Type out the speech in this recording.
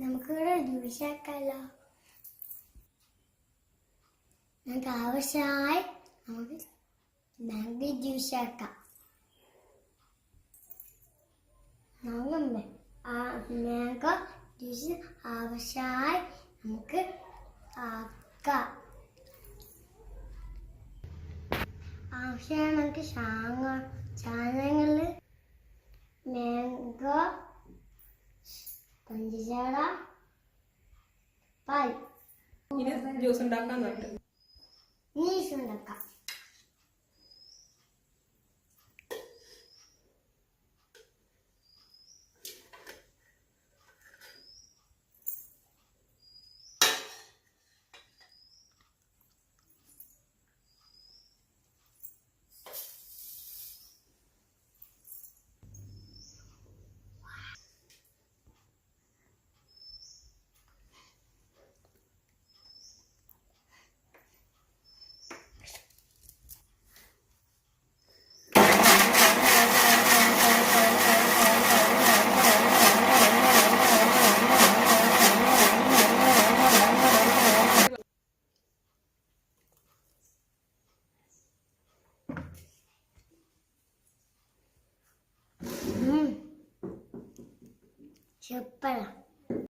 നമുക്കിവിടെ ജ്യൂസ് ആക്കാമല്ലോ നമുക്ക് ആവശ്യമായി നമുക്ക് മാംഗോ ജ്യൂസ് ആക്കാം. നമുക്ക് മാംഗോ ജ്യൂസ് ആവശ്യമായി നമുക്ക് ആക്കാം. ആവശ്യമായി നമുക്ക് ശാങ്ങ സാധനങ്ങളിൽ മാംഗോ പഞ്ചസാര. പാൽ. ജ്യൂസ് ഉണ്ടാക്കാൻ ജ്യൂസ് ഉണ്ടാക്കാം. చెప్పరా